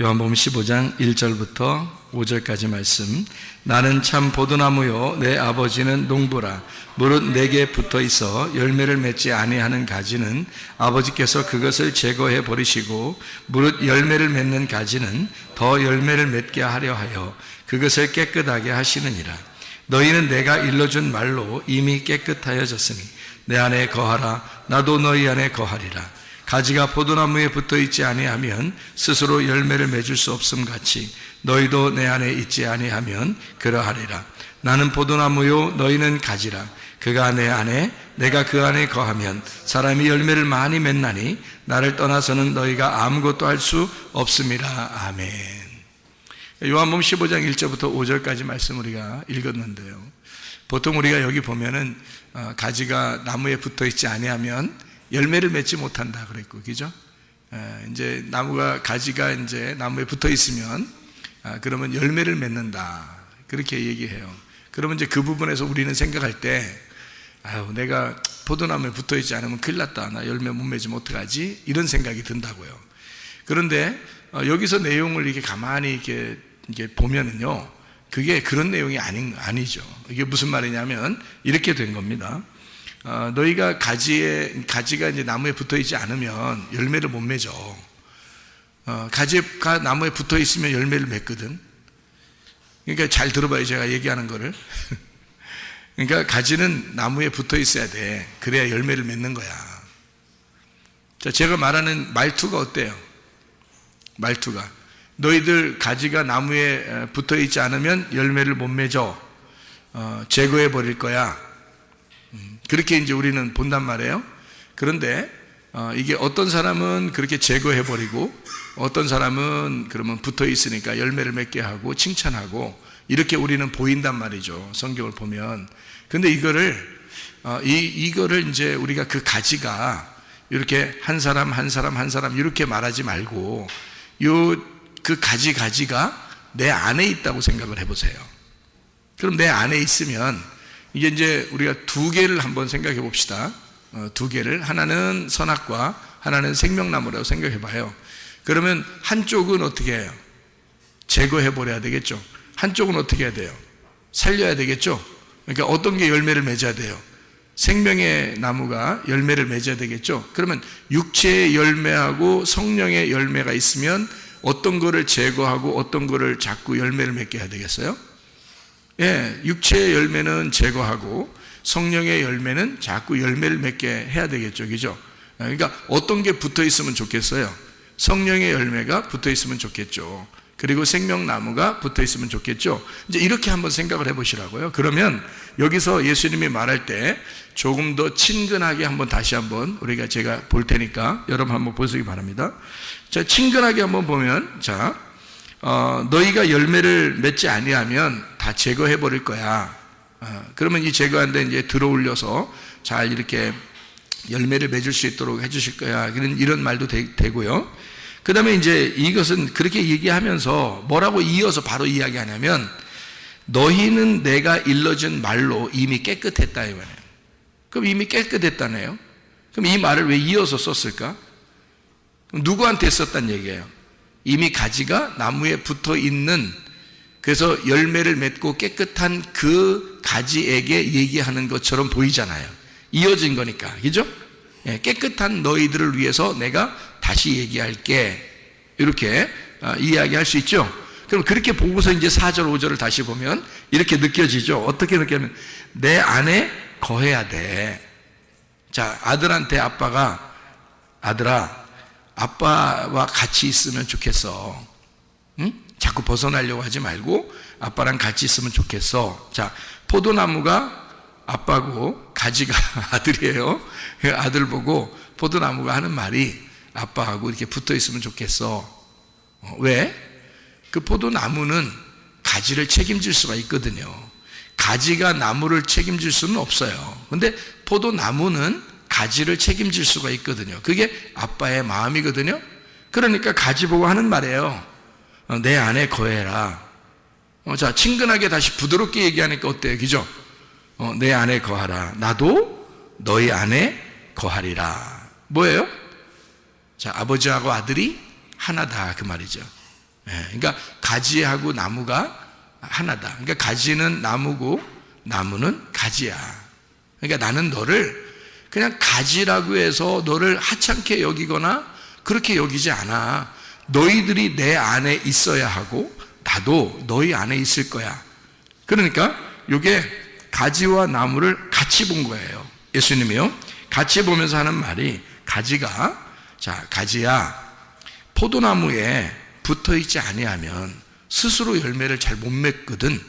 요한복음 15장 1절부터 5절까지 말씀. 나는 참 포도나무요 내 아버지는 농부라. 무릇 내게 붙어 있어 열매를 맺지 아니하는 가지는 아버지께서 그것을 제거해 버리시고 무릇 열매를 맺는 가지는 더 열매를 맺게 하려 하여 그것을 깨끗하게 하시느니라. 너희는 내가 일러준 말로 이미 깨끗하여졌으니 내 안에 거하라 나도 너희 안에 거하리라. 가지가 포도나무에 붙어 있지 아니하면 스스로 열매를 맺을 수 없음 같이 너희도 내 안에 있지 아니하면 그러하리라. 나는 포도나무요 너희는 가지라. 그가 내 안에 내가 그 안에 거하면 사람이 열매를 많이 맺나니 나를 떠나서는 너희가 아무것도 할 수 없음이라. 아멘. 요한복음 15장 1절부터 5절까지 말씀 우리가 읽었는데요. 보통 우리가 여기 보면은 어, 가지가 나무에 붙어 있지 아니하면 열매를 맺지 못한다 그랬고, 그죠? 에, 이제 나무가 가지가 이제 나무에 붙어 있으면 아, 그러면 열매를 맺는다 그렇게 얘기해요. 그러면 이제 그 부분에서 우리는 생각할 때, 아유 내가 포도나무에 붙어 있지 않으면 큰일 났다. 나 열매 못 맺으면 어떡하지? 이런 생각이 든다고요. 그런데 어, 여기서 내용을 이렇게 가만히 이렇게, 이렇게 보면은요, 그게 그런 내용이 아닌 아니죠. 이게 무슨 말이냐면 이렇게 된 겁니다. 어, 너희가 가지에 가지가 이제 나무에 붙어 있지 않으면 열매를 못 맺어. 어, 가지가 나무에 붙어 있으면 열매를 맺거든. 그러니까 잘 들어봐요. 제가 얘기하는 거를. 그러니까 가지는 나무에 붙어 있어야 돼. 그래야 열매를 맺는 거야. 자, 제가 말하는 말투가 어때요? 말투가. 너희들 가지가 나무에 붙어 있지 않으면 열매를 못 맺어. 어, 제거해 버릴 거야. 음, 그렇게 이제 우리는 본단 말이에요. 그런데 어, 이게 어떤 사람은 그렇게 제거해 버리고 어떤 사람은 그러면 붙어 있으니까 열매를 맺게 하고 칭찬하고 이렇게 우리는 보인단 말이죠. 성경을 보면. 근데 이거를 어, 이 이거를 이제 우리가 그 가지가 이렇게 한 사람 한 사람 한 사람 이렇게 말하지 말고 요 그 가지 가지가 내 안에 있다고 생각을 해보세요. 그럼 내 안에 있으면 이게 이제 우리가 두 개를 한번 생각해 봅시다. 어, 두 개를 하나는 선악과 하나는 생명나무라고 생각해 봐요. 그러면 한쪽은 어떻게 해요? 제거해 버려야 되겠죠. 한쪽은 어떻게 해야 돼요? 살려야 되겠죠. 그러니까 어떤 게 열매를 맺어야 돼요? 생명의 나무가 열매를 맺어야 되겠죠. 그러면 육체의 열매하고 성령의 열매가 있으면 어떤 거를 제거하고 어떤 거를 자꾸 열매를 맺게 해야 되겠어요? 예, 육체의 열매는 제거하고 성령의 열매는 자꾸 열매를 맺게 해야 되겠죠. 그죠? 그러니까 어떤 게 붙어 있으면 좋겠어요? 성령의 열매가 붙어 있으면 좋겠죠. 그리고 생명나무가 붙어 있으면 좋겠죠. 이제 이렇게 한번 생각을 해 보시라고요. 그러면 여기서 예수님이 말할 때 조금 더 친근하게 한번 다시 한번 우리가 제가 볼 테니까 여러분 한번 보시기 바랍니다. 자, 친근하게 한번 보면 자, 어, 너희가 열매를 맺지 아니하면 다 제거해 버릴 거야. 어, 그러면 이 제거한 데 이제 들어올려서 잘 이렇게 열매를 맺을 수 있도록 해주실 거야. 이런 이런 말도 되, 되고요. 그 다음에 이제 이것은 그렇게 얘기하면서 뭐라고 이어서 바로 이야기하냐면 너희는 내가 일러준 말로 이미 깨끗했다 이 말이에요. 그럼 이미 깨끗했다네요. 그럼 이 말을 왜 이어서 썼을까? 누구한테 썼단 얘기예요? 이미 가지가 나무에 붙어 있는 그래서 열매를 맺고 깨끗한 그 가지에게 얘기하는 것처럼 보이잖아요. 이어진 거니까. 그죠? 예, 깨끗한 너희들을 위해서 내가 다시 얘기할게. 이렇게 아, 이야기할 수 있죠. 그럼 그렇게 보고서 이제 4절, 5절을 다시 보면 이렇게 느껴지죠. 어떻게 느끼면 내 안에 거해야 돼. 자, 아들한테 아빠가 아들아, 아빠와 같이 있으면 좋겠어. 응? 자꾸 벗어나려고 하지 말고 아빠랑 같이 있으면 좋겠어. 자, 포도나무가 아빠고 가지가 아들이에요. 그 아들 보고 포도나무가 하는 말이 아빠하고 이렇게 붙어 있으면 좋겠어. 어, 왜? 그 포도나무는 가지를 책임질 수가 있거든요. 가지가 나무를 책임질 수는 없어요. 근데 포도나무는 가지를 책임질 수가 있거든요. 그게 아빠의 마음이거든요. 그러니까 가지 보고 하는 말이에요. 어, 내 안에 거해라. 어, 자, 친근하게 다시 부드럽게 얘기하니까 어때요? 그죠? 어, 내 안에 거하라. 나도 너희 안에 거하리라. 뭐예요? 자, 아버지하고 아들이 하나다. 그 말이죠. 예, 그러니까 가지하고 나무가 하나다. 그러니까 가지는 나무고 나무는 가지야. 그러니까 나는 너를 그냥 가지라고 해서 너를 하찮게 여기거나 그렇게 여기지 않아. 너희들이 내 안에 있어야 하고 나도 너희 안에 있을 거야. 그러니까 이게 가지와 나무를 같이 본 거예요. 예수님이요. 같이 보면서 하는 말이 가지가 자 가지야 포도나무에 붙어 있지 아니하면 스스로 열매를 잘 못 맺거든.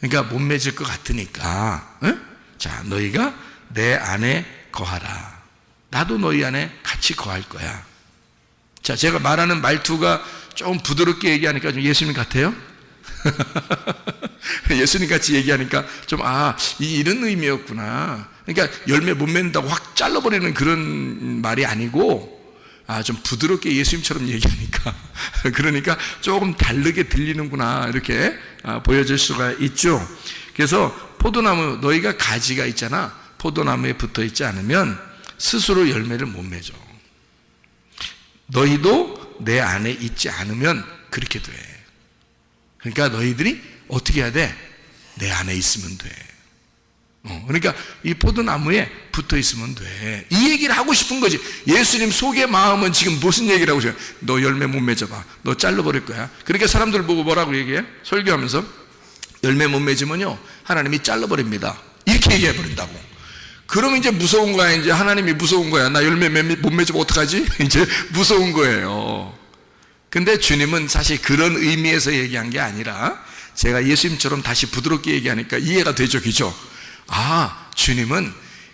그러니까 못 맺을 것 같으니까. 응? 자 너희가 내 안에 거하라. 나도 너희 안에 같이 거할 거야. 자 제가 말하는 말투가 좀 부드럽게 얘기하니까 좀 예수님 같아요? 예수님 같이 얘기하니까 좀, 아, 이- 이런 의미였구나. 그러니까 열매 못 맺는다고 확 잘라버리는 그런 말이 아니고, 아, 좀 부드럽게 예수님처럼 얘기하니까. 그러니까 조금 다르게 들리는구나. 이렇게 아, 보여질 수가 있죠. 그래서 포도나무, 너희가 가지가 있잖아. 포도나무에 붙어 있지 않으면 스스로 열매를 못 맺어. 너희도 내 안에 있지 않으면 그렇게 돼. 그러니까 너희들이 어떻게 해야 돼? 내 안에 있으면 돼. 어, 그러니까 이 포도나무에 붙어 있으면 돼. 이 얘기를 하고 싶은 거지. 예수님 속의 마음은 지금 무슨 얘기를 하고 싶어요? 너 열매 못 맺어봐. 너 잘라버릴 거야. 그러니까 사람들 보고 뭐라고 얘기해? 설교하면서 열매 못 맺으면요. 하나님이 잘라버립니다. 이렇게 얘기해버린다고. 그럼 이제 무서운 거야. 이제 하나님이 무서운 거야. 나 열매 맺- 못 맺으면 어떡하지? 이제 무서운 거예요. 근데 주님은 사실 그런 의미에서 얘기한 게 아니라 제가 예수님처럼 다시 부드럽게 얘기하니까 이해가 되죠, 그죠? 아, 주님은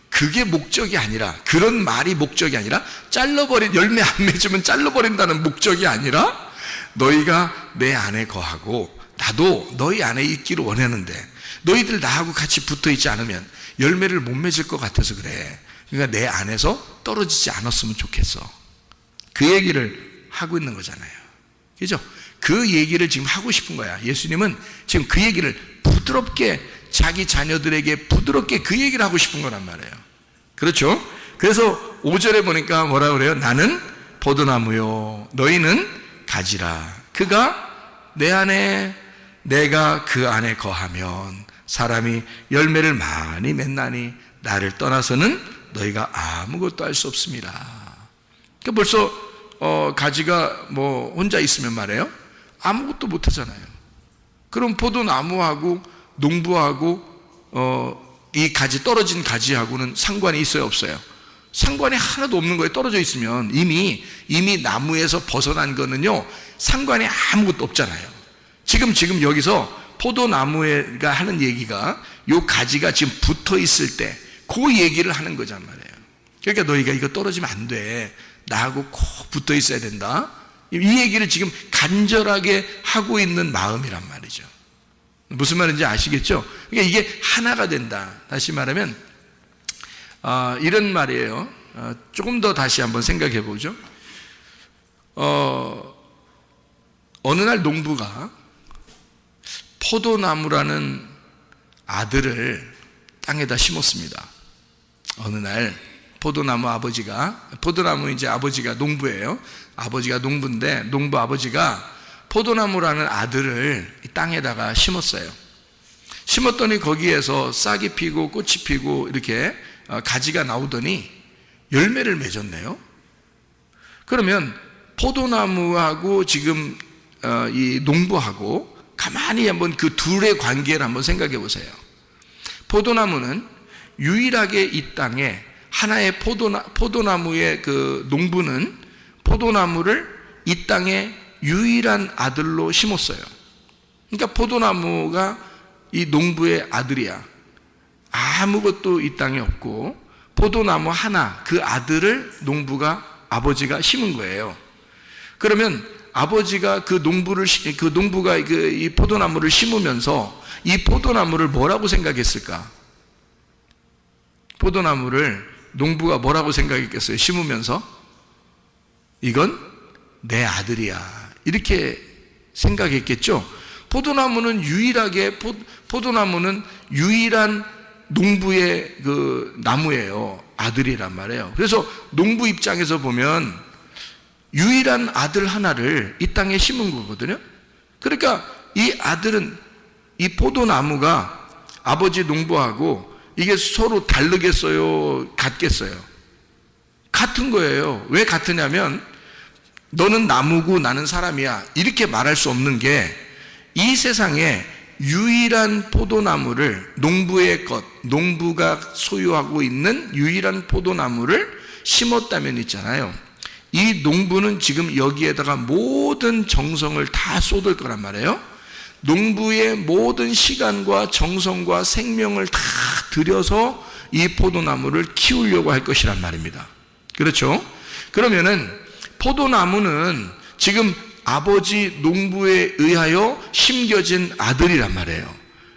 그게 목적이 아니라 그런 말이 목적이 아니라 잘라버린 열매 안 맺으면 잘라버린다는 목적이 아니라 너희가 내 안에 거하고 나도 너희 안에 있기를 원하는데 너희들 나하고 같이 붙어 있지 않으면 열매를 못 맺을 것 같아서 그래. 그러니까 내 안에서 떨어지지 않았으면 좋겠어. 그 얘기를 하고 있는 거잖아요. 그죠? 그 얘기를 지금 하고 싶은 거야. 예수님은 지금 그 얘기를 부드럽게 자기 자녀들에게 부드럽게 그 얘기를 하고 싶은 거란 말이에요. 그렇죠? 그래서 5절에 보니까 뭐라 그래요? 나는 포도나무요. 너희는 가지라. 그가 내 안에 내가 그 안에 거하면 사람이 열매를 많이 맺나니 나를 떠나서는 너희가 아무것도 할 수 없습니다. 그러니까 벌써 어, 가지가 뭐 혼자 있으면 말이에요. 아무것도 못 하잖아요. 그럼 포도나무하고 농부하고 어, 이 가지 떨어진 가지하고는 상관이 있어요, 없어요? 상관이 하나도 없는 거에 떨어져 있으면 이미 이미 나무에서 벗어난 거는요 상관이 아무것도 없잖아요. 지금 지금 여기서 포도나무가 하는 얘기가 요 가지가 지금 붙어 있을 때 그 얘기를 하는 거란 말이에요. 그러니까 너희가 이거 떨어지면 안 돼. 나하고 꼭 붙어 있어야 된다. 이 얘기를 지금 간절하게 하고 있는 마음이란 말이죠. 무슨 말인지 아시겠죠? 그러니까 이게 하나가 된다. 다시 말하면 아, 이런 말이에요. 어, 조금 더 다시 한번 생각해 보죠. 어, 어느 날 농부가 포도나무라는 아들을 땅에다 심었습니다. 어느 날 포도나무 아버지가 포도나무 이제 아버지가 농부예요. 아버지가 농부인데 농부 아버지가 포도나무라는 아들을 이 땅에다가 심었어요. 심었더니 거기에서 싹이 피고 꽃이 피고 이렇게 어, 가지가 나오더니 열매를 맺었네요. 그러면 포도나무하고 지금 어, 이 농부하고 가만히 한번 그 둘의 관계를 한번 생각해 보세요. 포도나무는 유일하게 이 땅에 하나의 포도나, 포도나무의 그 농부는 포도나무를 이 땅에 유일한 아들로 심었어요. 그러니까 포도나무가 이 농부의 아들이야. 아무것도 이 땅에 없고 포도나무 하나 그 아들을 농부가 아버지가 심은 거예요. 그러면 아버지가 그 농부를 시- 그 농부가 그 이 포도나무를 심으면서 이 포도나무를 뭐라고 생각했을까? 포도나무를 농부가 뭐라고 생각했겠어요? 심으면서 이건 내 아들이야. 이렇게 생각했겠죠? 포도나무는 유일하게, 포, 포도나무는 유일한 농부의 그 나무예요. 아들이란 말이에요. 그래서 농부 입장에서 보면, 유일한 아들 하나를 이 땅에 심은 거거든요. 그러니까 이 아들은 이 포도나무가 아버지 농부하고 이게 서로 다르겠어요? 같겠어요? 같은 거예요. 왜 같으냐면 너는 나무고 나는 사람이야. 이렇게 말할 수 없는 게 이 세상에 유일한 포도나무를 농부의 것, 농부가 소유하고 있는 유일한 포도나무를 심었다면 있잖아요. 이 농부는 지금 여기에다가 모든 정성을 다 쏟을 거란 말이에요. 농부의 모든 시간과 정성과 생명을 다 들여서 이 포도나무를 키우려고 할 것이란 말입니다. 그렇죠? 그러면은 포도나무는 지금 아버지 농부에 의하여 심겨진 아들이란 말이에요.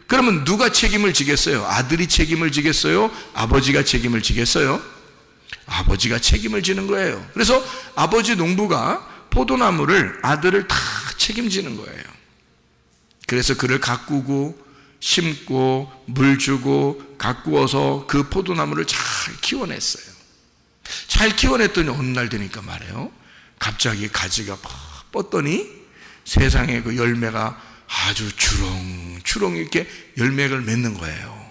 그러면 누가 책임을 지겠어요? 아들이 책임을 지겠어요? 아버지가 책임을 지겠어요? 아버지가 책임을 지는 거예요. 그래서 아버지 농부가 포도나무를 아들을 다 책임지는 거예요. 그래서 그를 가꾸고 심고 물 주고 가꾸어서 그 포도나무를 잘 키워냈어요. 잘 키워냈더니 어느 날 되니까 말이에요. 갑자기 가지가 막 뻗더니 세상에 그 열매가 아주 주렁 주렁 이렇게 열매를 맺는 거예요.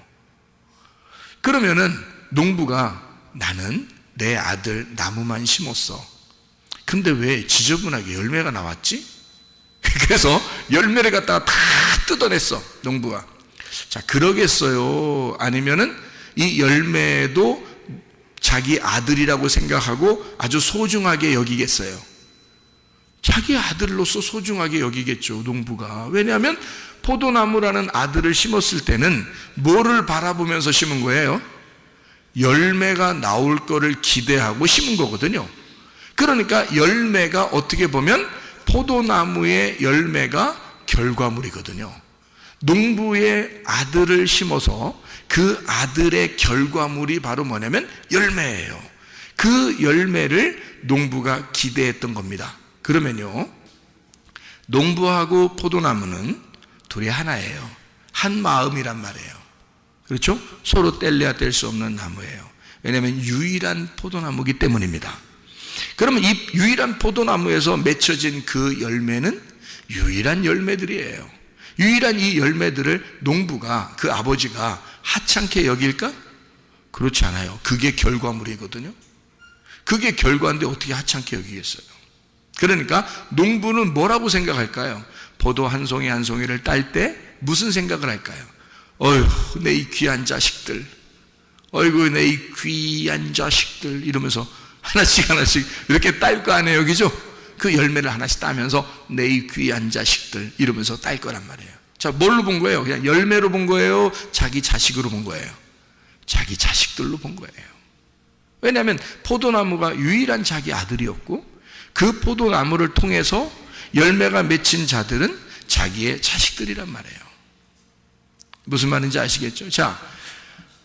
그러면은 농부가 나는 내 아들 나무만 심었어. 근데 왜 지저분하게 열매가 나왔지? 그래서 열매를 갖다가 다 뜯어냈어, 농부가. 자, 그러겠어요? 아니면은 이 열매도 자기 아들이라고 생각하고 아주 소중하게 여기겠어요? 자기 아들로서 소중하게 여기겠죠, 농부가. 왜냐하면 포도나무라는 아들을 심었을 때는 뭐를 바라보면서 심은 거예요? 열매가 나올 거를 기대하고 심은 거거든요. 그러니까 열매가 어떻게 보면 포도나무의 열매가 결과물이거든요. 농부의 아들을 심어서 그 아들의 결과물이 바로 뭐냐면 열매예요. 그 열매를 농부가 기대했던 겁니다. 그러면요, 농부하고 포도나무는 둘이 하나예요. 한 마음이란 말이에요. 그렇죠? 서로 뗄래야 뗄 수 없는 나무예요. 왜냐하면 유일한 포도나무기 때문입니다. 그러면 이 유일한 포도나무에서 맺혀진 그 열매는 유일한 열매들이에요. 유일한 이 열매들을 농부가 그 아버지가 하찮게 여길까? 그렇지 않아요. 그게 결과물이거든요. 그게 결과인데 어떻게 하찮게 여기겠어요? 그러니까 농부는 뭐라고 생각할까요? 포도 한 송이 한 송이를 딸 때 무슨 생각을 할까요? 어휴, 내 이 귀한 자식들. 어이구, 내 이 귀한 자식들. 이러면서 하나씩 하나씩 이렇게 딸 거 아니에요, 여기죠? 그 열매를 하나씩 따면서 내 이 귀한 자식들. 이러면서 딸 거란 말이에요. 자, 뭘로 본 거예요? 그냥 열매로 본 거예요? 자기 자식으로 본 거예요? 자기 자식들로 본 거예요. 왜냐하면 포도나무가 유일한 자기 아들이었고 그 포도나무를 통해서 열매가 맺힌 자들은 자기의 자식들이란 말이에요. 무슨 말인지 아시겠죠? 자,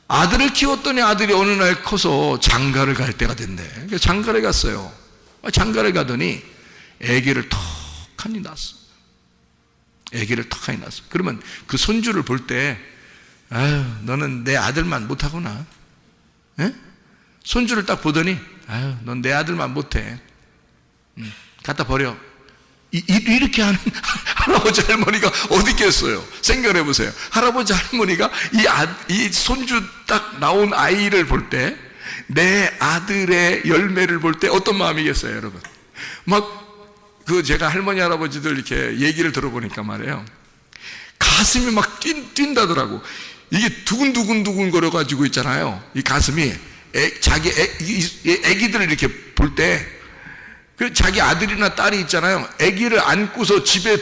아들을 키웠더니 아들이 어느 날 커서 장가를 갈 때가 된대. 그래서 장가를 갔어요. 장가를 가더니 아기를 턱하니 낳았어. 아기를 턱하니 낳았어. 그러면 그 손주를 볼 때, 아유, 너는 내 아들만 못하구나. 에? 손주를 딱 보더니, 아유, 넌 내 아들만 못해. 음, 갖다 버려. 이, 이, 렇게 하는 할아버지 할머니가 어디 있겠어요? 생각해 보세요. 할아버지 할머니가 이, 아, 이 손주 딱 나온 아이를 볼 때, 내 아들의 열매를 볼 때 어떤 마음이겠어요, 여러분? 막, 그 제가 할머니, 할아버지들 이렇게 얘기를 들어보니까 말이에요. 가슴이 막 뛴, 뛴다더라고. 이게 두근두근두근 거려가지고 있잖아요. 이 가슴이. 애, 자기 애, 애기들을 이렇게 볼 때, 그 자기 아들이나 딸이 있잖아요. 아기를 안고서 집에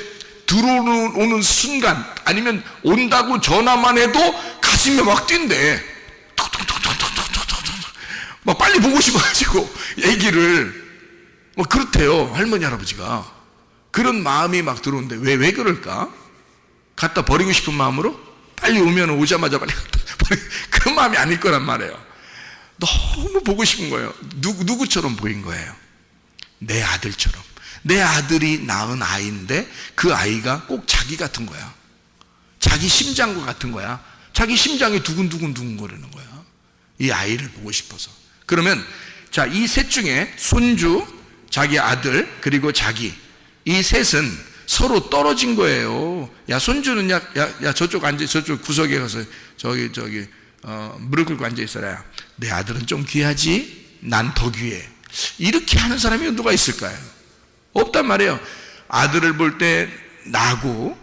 들어오는 순간 아니면 온다고 전화만 해도 가슴이 막 뛴대. 막 빨리 보고 싶어가지고 아기를 뭐 그렇대요 할머니 할아버지가 그런 마음이 막 들어오는데 왜 왜 그럴까? 갖다 버리고 싶은 마음으로 빨리 오면 오자마자 빨리 갖다 버리 그 마음이 아닐 거란 말이에요. 너무 보고 싶은 거예요. 누구 누구처럼 보인 거예요. 내 아들처럼. 내 아들이 낳은 아이인데 그 아이가 꼭 자기 같은 거야. 자기 심장과 같은 거야. 자기 심장이 두근두근 두근거리는 거야. 이 아이를 보고 싶어서. 그러면 자, 이 셋 중에 손주, 자기 아들, 그리고 자기. 이 셋은 서로 떨어진 거예요. 야, 손주는 야, 야, 야 저쪽 앉아, 저쪽 구석에 가서 저기, 저기, 어, 무릎 꿇고 앉아 있어라. 내 아들은 좀 귀하지? 난 더 귀해. 이렇게 하는 사람이 누가 있을까요? 없단 말이에요. 아들을 볼 때 나고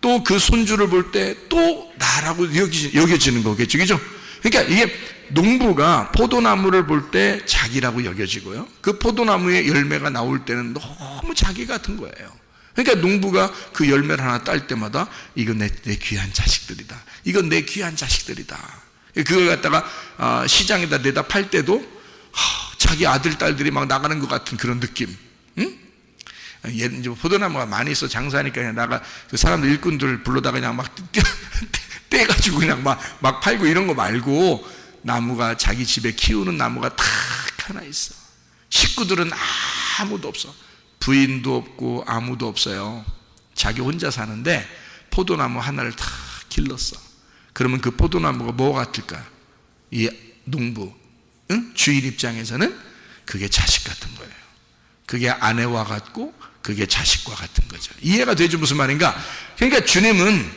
또 그 손주를 볼 때 또 나라고 여겨지는 거겠죠. 그죠? 그러니까 이게 농부가 포도나무를 볼 때 자기라고 여겨지고요. 그 포도나무의 열매가 나올 때는 너무 자기 같은 거예요. 그러니까 농부가 그 열매를 하나 딸 때마다 이건 내, 내 귀한 자식들이다. 이건 내 귀한 자식들이다. 그걸 갖다가 아, 시장에다 내다 팔 때도 하, 자기 아들 딸들이 막 나가는 것 같은 그런 느낌. 응? 예를 이제 포도나무가 많이 있어 장사하니까 그냥 나가 그 사람들 일꾼들 불러다가 그냥 막 떼- 떼가지고 그냥 막, 막 팔고 이런 거 말고 나무가 자기 집에 키우는 나무가 딱 하나 있어. 식구들은 아무도 없어. 부인도 없고 아무도 없어요. 자기 혼자 사는데 포도나무 하나를 다 길렀어. 그러면 그 포도나무가 뭐 같을까? 이 농부, 응? 주인 입장에서는 그게 자식 같은 거예요. 그게 아내와 같고 그게 자식과 같은 거죠. 이해가 되죠? 무슨 말인가? 그러니까 주님은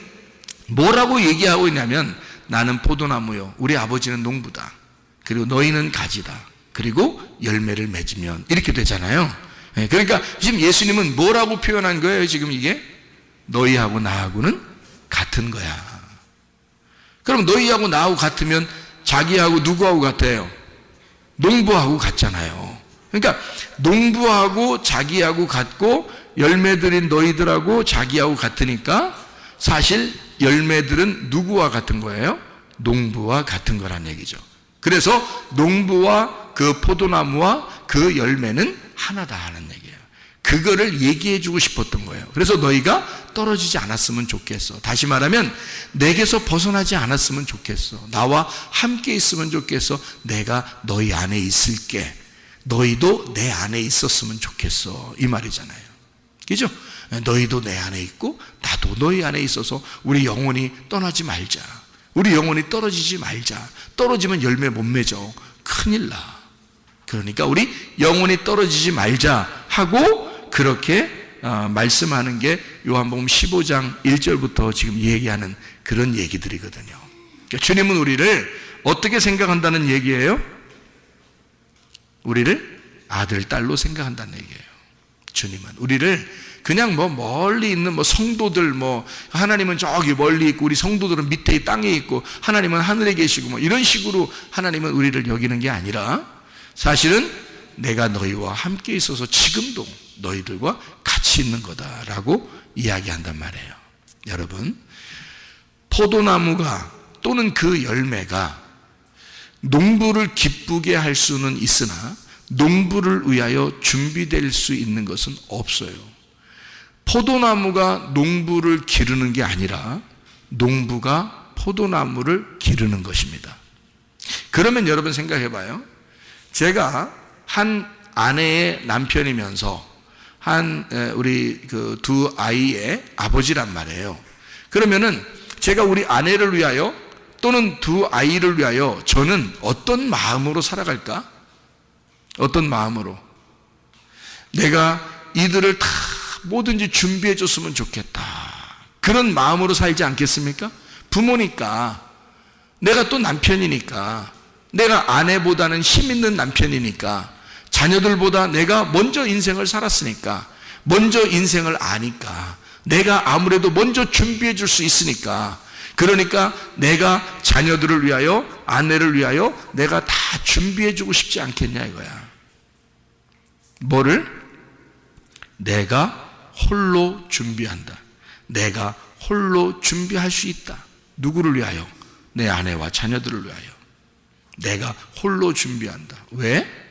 뭐라고 얘기하고 있냐면 나는 포도나무요. 우리 아버지는 농부다. 그리고 너희는 가지다. 그리고 열매를 맺으면 이렇게 되잖아요. 예, 그러니까 지금 예수님은 뭐라고 표현한 거예요? 지금 이게 너희하고 나하고는 같은 거야. 그럼 너희하고 나하고 같으면 자기하고 누구하고 같아요? 농부하고 같잖아요. 그러니까 농부하고 자기하고 같고 열매들인 너희들하고 자기하고 같으니까 사실 열매들은 누구와 같은 거예요? 농부와 같은 거란 얘기죠. 그래서 농부와 그 포도나무와 그 열매는 하나다 하는 얘기예요. 그거를 얘기해 주고 싶었던 거예요. 그래서 너희가 떨어지지 않았으면 좋겠어. 다시 말하면 내게서 벗어나지 않았으면 좋겠어. 나와 함께 있으면 좋겠어. 내가 너희 안에 있을게. 너희도 내 안에 있었으면 좋겠어. 이 말이잖아요. 그죠? 너희도 내 안에 있고 나도 너희 안에 있어서 우리 영혼이 떠나지 말자. 우리 영혼이 떨어지지 말자. 떨어지면 열매 못 맺어. 큰일 나. 그러니까 우리 영혼이 떨어지지 말자 하고 그렇게 어, 말씀하는 게 요한복음 15장 1절부터 지금 얘기하는 그런 얘기들이거든요. 그러니까 주님은 우리를 어떻게 생각한다는 얘기예요? 우리를 아들, 딸로 생각한다는 얘기예요. 주님은 우리를 그냥 뭐 멀리 있는 뭐 성도들 뭐 하나님은 저기 멀리 있고 우리 성도들은 밑에 땅에 있고 하나님은 하늘에 계시고 뭐 이런 식으로 하나님은 우리를 여기는 게 아니라 사실은 내가 너희와 함께 있어서 지금도 너희들과 같이 있는 거다라고 이야기한단 말이에요. 여러분, 포도나무가 또는 그 열매가 농부를 기쁘게 할 수는 있으나 농부를 위하여 준비될 수 있는 것은 없어요. 포도나무가 농부를 기르는 게 아니라 농부가 포도나무를 기르는 것입니다. 그러면 여러분 생각해 봐요. 제가 한 아내의 남편이면서 한 에, 우리 그 두 아이의 아버지란 말이에요. 그러면은 제가 우리 아내를 위하여 또는 두 아이를 위하여 저는 어떤 마음으로 살아갈까? 어떤 마음으로? 내가 이들을 다 뭐든지 준비해 줬으면 좋겠다. 그런 마음으로 살지 않겠습니까? 부모니까, 내가 또 남편이니까, 내가 아내보다는 힘 있는 남편이니까, 자녀들보다 내가 먼저 인생을 살았으니까, 먼저 인생을 아니까, 내가 아무래도 먼저 준비해 줄 수 있으니까, 그러니까 내가 자녀들을 위하여, 아내를 위하여 내가 다 준비해 주고 싶지 않겠냐 이거야. 뭐를? 내가 홀로 준비한다. 내가 홀로 준비할 수 있다. 누구를 위하여? 내 아내와 자녀들을 위하여. 내가 홀로 준비한다. 왜?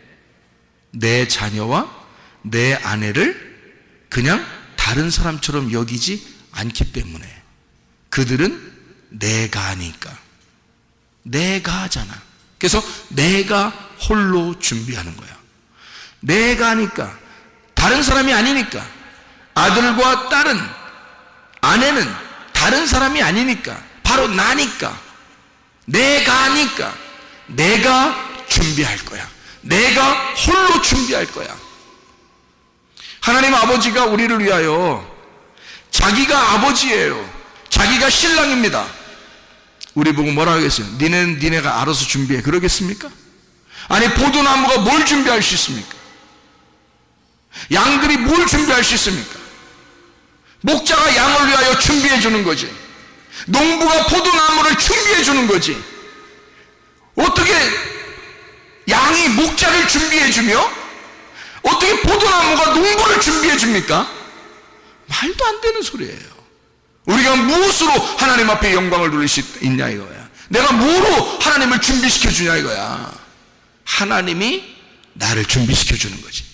내 자녀와 내 아내를 그냥 다른 사람처럼 여기지 않기 때문에 그들은 내가 하니까 내가 하잖아. 그래서 내가 홀로 준비하는 거야. 내가 하니까 다른 사람이 아니니까 아들과 딸은 아내는 다른 사람이 아니니까 바로 나니까 내가 하니까 내가 준비할 거야. 내가 홀로 준비할 거야. 하나님 아버지가 우리를 위하여 자기가 아버지예요. 자기가 신랑입니다. 우리 보고 뭐라 하겠어요? 니네, 니네가 알아서 준비해. 그러겠습니까? 아니, 포도나무가 뭘 준비할 수 있습니까? 양들이 뭘 준비할 수 있습니까? 목자가 양을 위하여 준비해 주는 거지. 농부가 포도나무를 준비해 주는 거지. 어떻게 양이 목자를 준비해 주며 어떻게 포도나무가 농부를 준비해 줍니까? 말도 안 되는 소리예요. 우리가 무엇으로 하나님 앞에 영광을 돌릴 수 있냐 이거야. 내가 뭐로 하나님을 준비시켜 주냐 이거야. 하나님이 나를 준비시켜 주는 거지.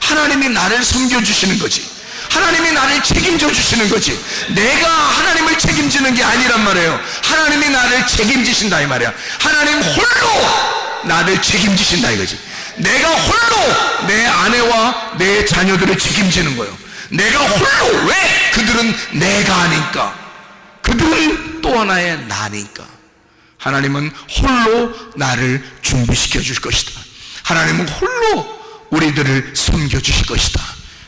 하나님이 나를 섬겨 주시는 거지. 하나님이 나를 책임져 주시는 거지. 내가 하나님을 책임지는 게 아니란 말이에요. 하나님이 나를 책임지신다 이 말이야. 하나님 홀로 나를 책임지신다 이거지. 내가 홀로 내 아내와 내 자녀들을 책임지는 거예요. 내가 홀로 왜 그들은 내가 아니까. 그들은 또 하나의 나니까. 하나님은 홀로 나를 준비시켜 줄 것이다. 하나님은 홀로 우리들을 섬겨 주실 것이다.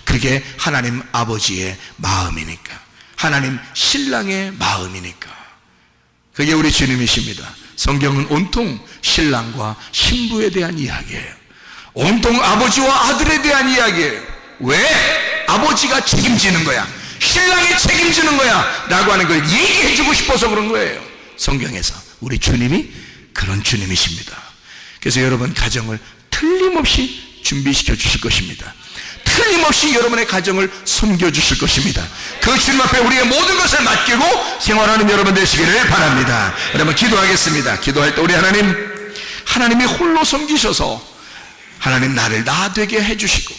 그게 하나님 아버지의 마음이니까. 하나님 신랑의 마음이니까. 그게 우리 주님이십니다. 성경은 온통 신랑과 신부에 대한 이야기예요. 온통 아버지와 아들에 대한 이야기예요. 왜? 아버지가 책임지는 거야. 신랑이 책임지는 거야. 라고 하는 걸 얘기해주고 싶어서 그런 거예요. 성경에서. 우리 주님이 그런 주님이십니다. 그래서 여러분 가정을 틀림없이 준비시켜 주실 것입니다. 틀림없이 여러분의 가정을 섬겨 주실 것입니다. 그 주님 앞에 우리의 모든 것을 맡기고 생활하는 여러분 되시기를 바랍니다. 여러분 기도하겠습니다. 기도할 때 우리 하나님, 하나님이 홀로 섬기셔서 하나님 나를 나 되게 해주시고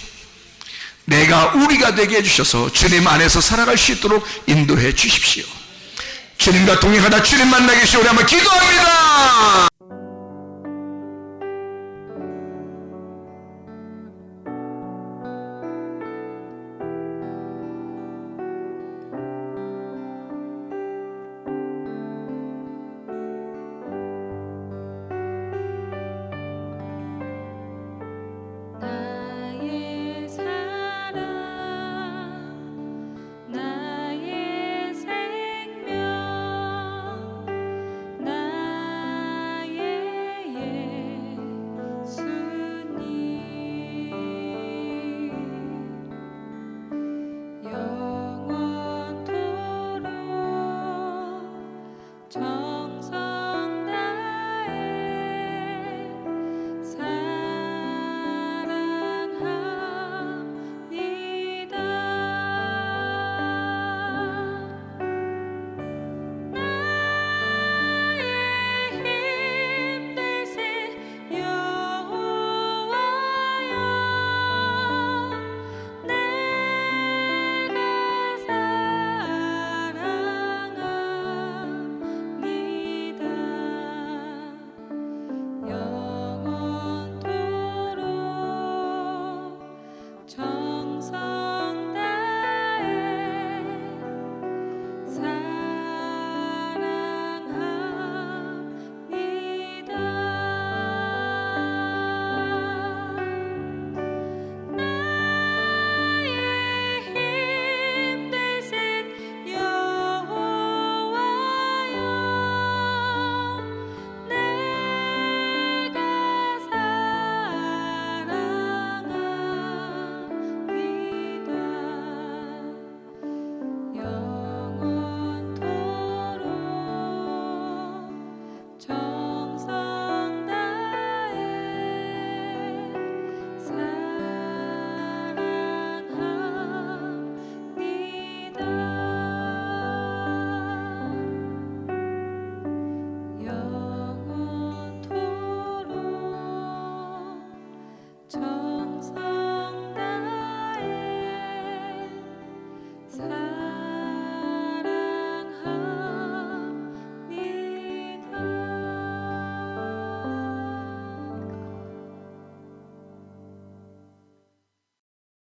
내가 우리가 되게 해주셔서 주님 안에서 살아갈 수 있도록 인도해 주십시오. 주님과 동행하다 주님 만나게 하시오 우리 한번 기도합니다.